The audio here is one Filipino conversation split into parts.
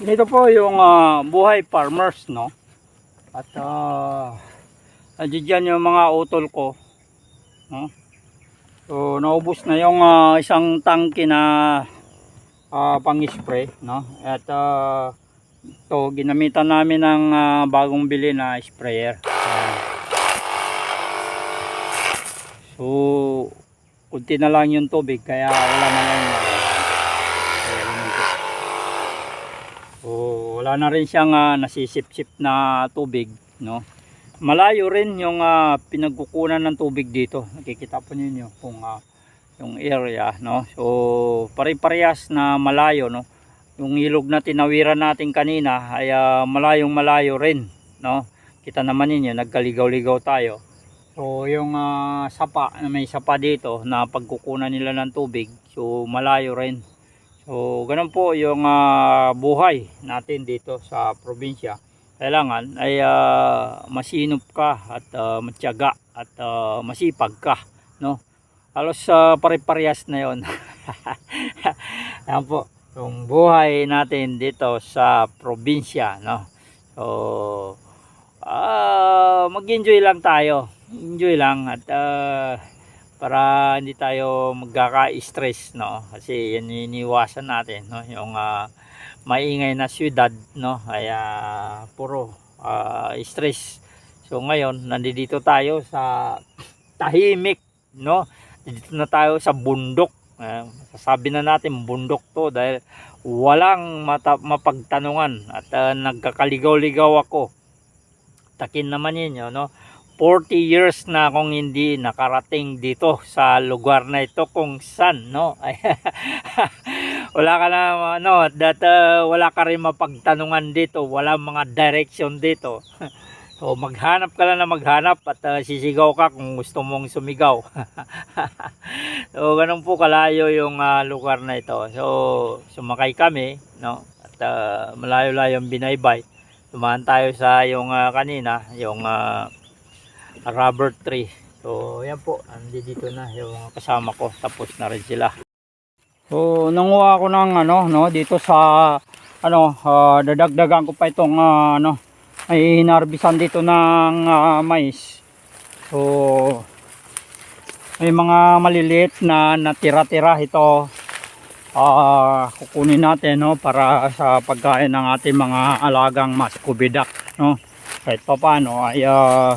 Ito po yung ah, buhay farmers, no? At uh, yung mga utol ko. No? So, naubos na yung ah, isang tangke na ah, pang-spray, no? At ah, ito, ginamitan namin ng ah, bagong bili na sprayer. Ah. so, kunti na lang yung tubig, kaya wala na lang yung So, wala na rin siyang ah, nasisip-sip na tubig, no? Malayo rin yung ah, pinagkukunan ng tubig dito. Nakikita po ninyo kung ah, yung area, no? So, pare-parehas na malayo, no? Yung ilog na tinawiran natin kanina ay ah, malayong malayo rin, no? Kita naman ninyo, nagkaligaw-ligaw tayo. So, yung ah, sapa, may sapa dito na pagkukunan nila ng tubig, so malayo rin. So, ganun po yung ah, buhay natin dito sa probinsya. Kailangan ay ah, masinop ka at uh, matyaga at ah, masipag ka, no? Halos sa pare-parehas na 'yon. Yan po, yung buhay natin dito sa probinsya, no? So, ah, mag-enjoy lang tayo. Enjoy lang at ah, para hindi tayo magkaka-stress no? Kasi yan iniwasan natin no? Yung ah, maingay na syudad no? Ay ah, puro ah, stress. So ngayon nandito tayo sa tahimik no? Dito na tayo sa bundok. Uh, sasabi na natin bundok to dahil walang mata- mapagtanungan at ah, nagkakaligaw-ligaw ako. Takin naman ninyo no 40 years na akong hindi nakarating dito sa lugar na ito kung saan no? Wala ka na ano that uh, wala ka rin mapagtanungan dito. Wala mga direction dito. So maghanap ka lang na maghanap at uh, sisigaw ka kung gusto mong sumigaw. So ganun po kalayo yung uh, lugar na ito. So sumakay kami no? At uh, malayo-layo yung binaybay. Tumahan tayo sa yung uh, kanina yung uh, rubber tree. So, yan po. Andito na yung kasama ko. Tapos na rin sila. So, nanguha ako ng ano, no, dito sa ano, ah, dadagdagan ko pa itong ah, ano, may hinarbisan dito ng ah, mais. So, may mga maliliit na natira-tira ito. Ah, kukunin natin no para sa pagkain ng ating mga alagang maskubidak, no. Kahit pa paano ay ah,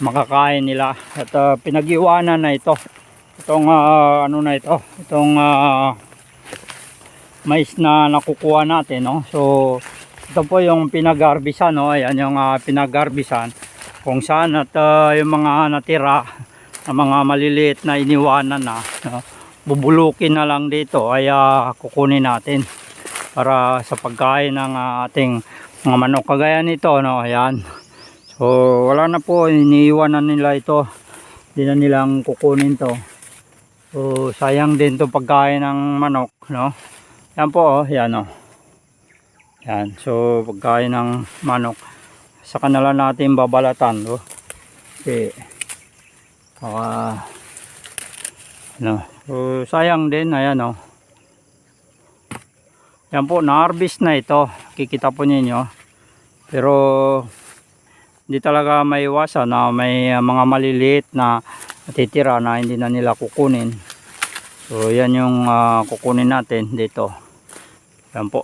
makakain nila. At uh, pinag-iwanan na ito. Itong uh, ano na ito. Itong uh, mais na nakukuha natin no? So ito po yung pinag-arbisan no? Ayan yung uh, pinag-arbisan. Kung saan at uh, yung mga natira na mga maliliit na iniwanan na no? bubulukin na lang dito. Ay uh, kukunin natin para sa pagkain ng uh, ating mga manok. Kagaya nito no? Ayan So wala na po, iniiwan na nila ito. Hindi na nilang kukunin to. So sayang din to pagkain ng manok, no? Yan po, oh, yan oh. Yan, so pagkain ng manok. Sa kanila natin babalatan, oh. Okay. Baka, ano, so sayang din, ayan oh. Yan po, na-harvest na ito. Kikita po ninyo. Pero hindi talaga may iwasan na may uh, mga maliliit na natitira na hindi na nila kukunin. So yan yung uh, kukunin natin dito. Yan po.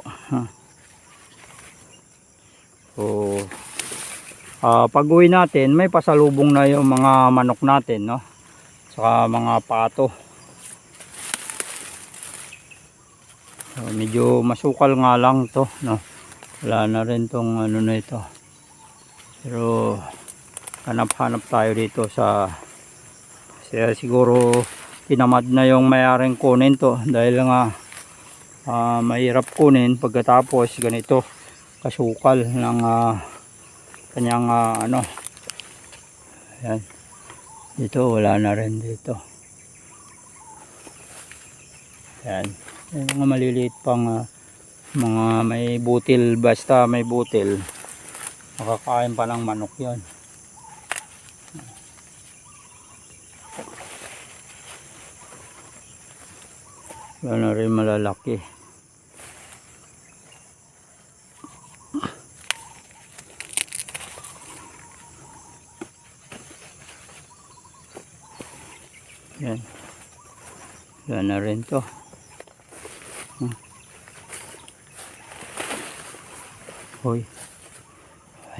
So uh, pag uwi natin may pasalubong na yung mga manok natin no? Saka mga pato. So, medyo masukal nga lang to no? Wala na rin tong ano na ito pero hanap-hanap tayo dito sa siya siguro tinamad na yung mayaring kunin to. Dahil nga uh, mahirap kunin pagkatapos ganito kasukal ng uh, kanyang uh, ano. Yan dito wala na rin dito. Yan yung mga maliliit pang uh, mga may butil basta may butil makakain pa ng manok yun. Yun na rin malalaki. Yan. Yan na rin to. Hmm. Hoy.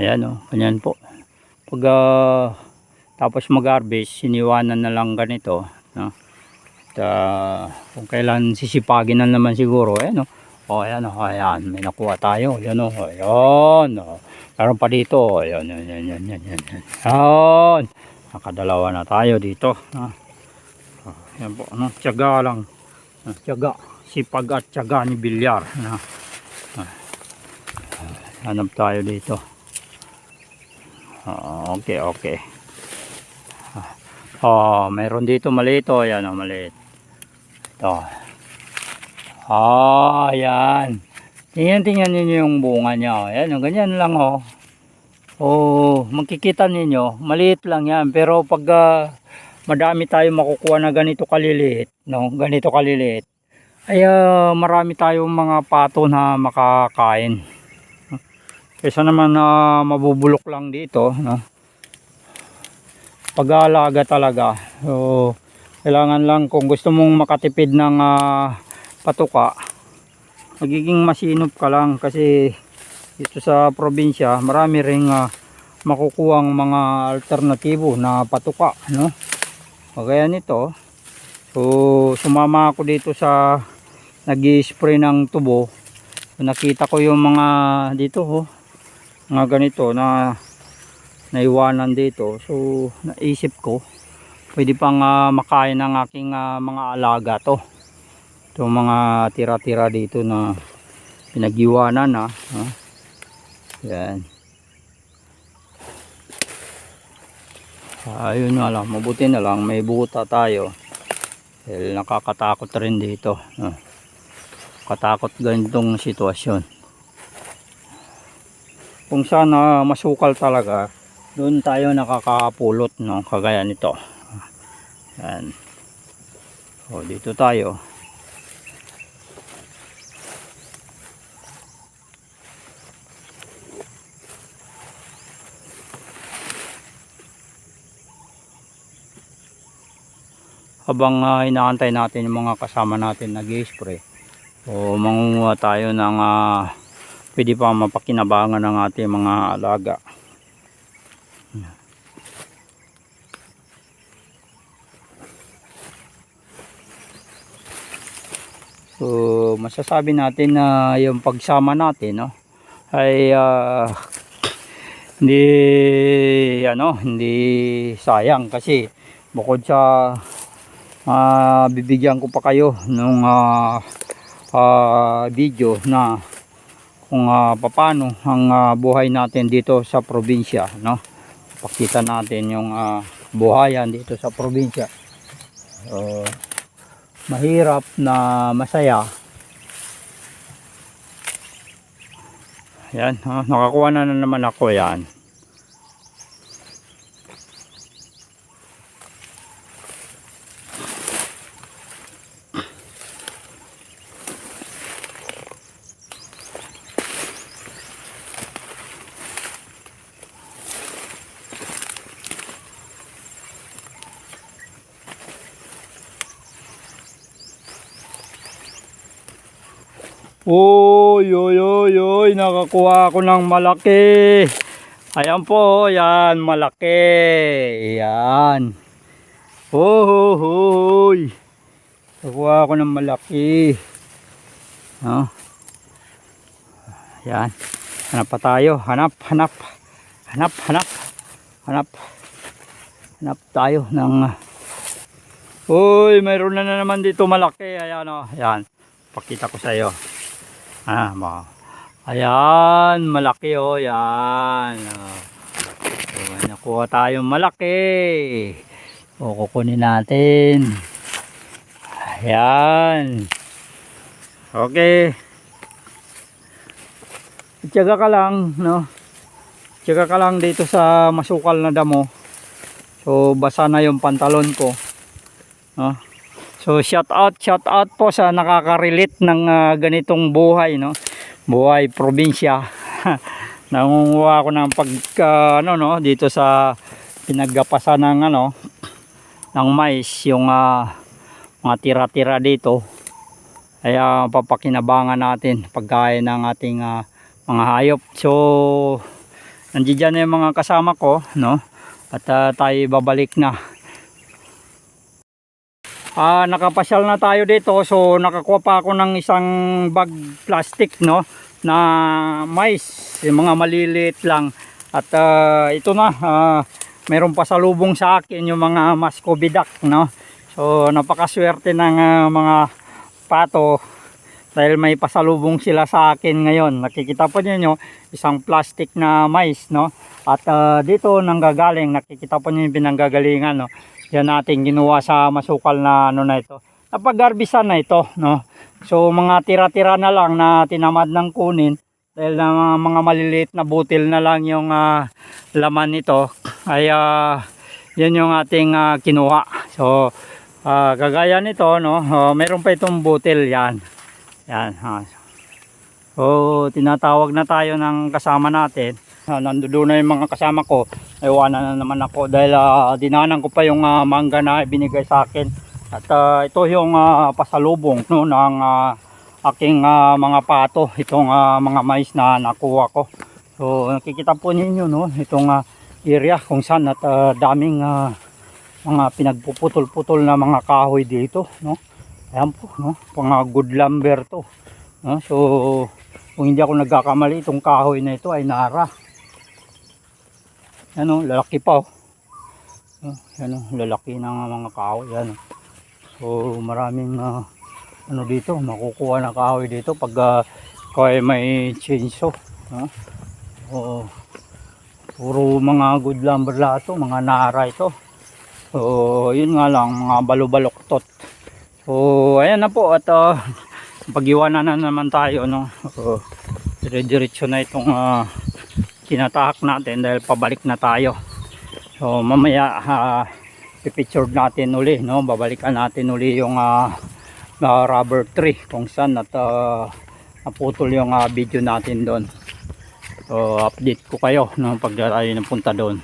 Ayan o, ganyan po. Pag ah, tapos mag-harvest, siniwanan na lang ganito. No? At ah, kung kailan sisipagin na naman siguro, ayan o. O, ayan o, ayan, may nakuha tayo. Ayan o, ayan o. Meron pa dito. Ayan, ayan, ayan, ayan, ayan, ayan. Ayan. Nakadalawa na tayo dito. Ha? Oh, Yan po, ano, tiyaga lang. Ah, Tiyaga. Sipag at tiyaga ni Bilyar. Na. Hanap tayo dito. Ah, okay, okay. Ah, Oh, mayroon dito maliit oh, yan oh, maliit. Ito. Ah, yan. Tingnan, tingnan ninyo yung bunga niya. Oh. Yan, oh, ganyan lang oh. Oh, makikita ninyo, maliit lang yan. Pero pag ah, madami tayo makukuha na ganito kaliliit, no? Ganito kaliliit. Ay ah, marami tayong mga pato na makakain. Kaysa naman na mabubulok lang dito, no? Pag-aalaga talaga. So, kailangan lang kung gusto mong makatipid ng ah, patuka, magiging masinop ka lang kasi dito sa probinsya, marami ring ah, makukuhang mga alternatibo na patuka, no? Kagaya nito, so sumama ako dito sa nag-spray ng tubo. So, nakita ko yung mga dito, oh, mga ganito na naiwanan dito. So naisip ko, pwede pang ah, makain ng aking ah, mga alaga to. Itong mga tira-tira dito na pinag-iwanan na. ah. Yan. Ayun na lang, mabuti na lang, may buta tayo. Dahil nakakatakot rin dito. No? Katakot ganitong sitwasyon. Kung sana masukal talaga, doon tayo nakakapulot, no? Kagaya nito. Yan. O, dito tayo. habang uh, inaantay natin yung mga kasama natin nag-spray o mangunguha tayo ng ah, pwede pa mapakinabangan ng ating mga alaga. So masasabi natin na yung pagsama natin no ay ah, hindi ano hindi sayang kasi bukod sa ah bibigyan ko pa kayo nung ah, ah, video na kung ah, paano ang ah, buhay natin dito sa probinsya no? Pakita natin yung ah, buhayan dito sa probinsya. So, mahirap na masaya. Yan ah, nakakuha na, na naman ako yan Uy, uy, uy, uy, nakakuha ako ng malaki. Ayan po, yan, malaki. Yan. Oh, uy. Nakakuha ako ng malaki. No? Yan. Hanap pa tayo. Hanap, hanap. Hanap, hanap. Hanap. Hanap tayo ng... Uy, mayroon na, na naman dito malaki. Ayan o. Ayan. Pakita ko sa iyo. Ah, mo. Ayan, malaki oh, yan. Oh. So, nakuha tayong malaki. O, kukunin natin. Ayan. Okay. Tiyaga ka lang, no? Tiyaga ka lang dito sa masukal na damo. So, basa na yung pantalon ko. No? So shout out, shout out po sa nakaka-relate ng ah, ganitong buhay, no? Buhay probinsya. Nangunguha ako ng pag ah, ano no? Dito sa pinaggapasan ng ano ng mais yung ah, mga tira-tira dito. Ay ah, papakinabangan natin pagkain ng ating ah, mga hayop. So nandiyan na yung mga kasama ko no? At ah, tayo babalik na Ah, nakapasyal na tayo dito. So nakakuha pa ako ng isang bag plastic no na mais, yung mga maliliit lang. At ah, ito na, ah, meron pa salubong sa akin yung mga mascovidac no. So napakaswerte ng ah, mga pato dahil may pasalubong sila sa akin ngayon. Nakikita po niyo isang plastic na mais no. At ah, dito nanggagaling, nakikita po niyo yung pinanggagalingan no yan natin ginawa sa masukal na ano na ito. Napag-garbisan na ito, no. So mga tira-tira na lang na tinamad ng kunin dahil na mga, mga maliliit na butil na lang yung ah, laman nito ay ah, yan yung ating ah, kinuha. So ah, kagaya nito, no, oh, meron pa itong butil yan. Yan. ha. So tinatawag na tayo ng kasama natin. Uh, nandoon na yung mga kasama ko. Iwanan na naman ako dahil ah, dinanan ko pa yung ah, mangga na ibinigay sa akin. At ah, ito yung ah, pasalubong no, ng ah, aking ah, mga pato. Itong ah, mga mais na nakuha ko. So nakikita po ninyo no, itong ah, area kung saan at ah, daming ah, mga pinagpuputol-putol na mga kahoy dito. No? Ayan po, no? mga good lumber to. No? So kung hindi ako nagkakamali, itong kahoy na ito ay nara. Ano, lalaki pa oh. Oh, yan oh, lalaki ng mga kahoy yan. oh. So maraming ah, ano dito, makukuha na kahoy dito pag uh, kaya may chainsaw. No? Oo. Puro mga good lumber lahat to, mga nara ito. So yun nga lang, mga balubaloktot. So ayan na po at uh, pag-iwanan na naman tayo no. So, dire-diretso na itong ah, tinatahak natin dahil pabalik na tayo. So mamaya uh, pipicture natin uli, no? Babalikan natin uli yung ah, na rubber tree kung saan at ah, naputol yung ah, video natin doon. So update ko kayo no pag tayo napunta doon.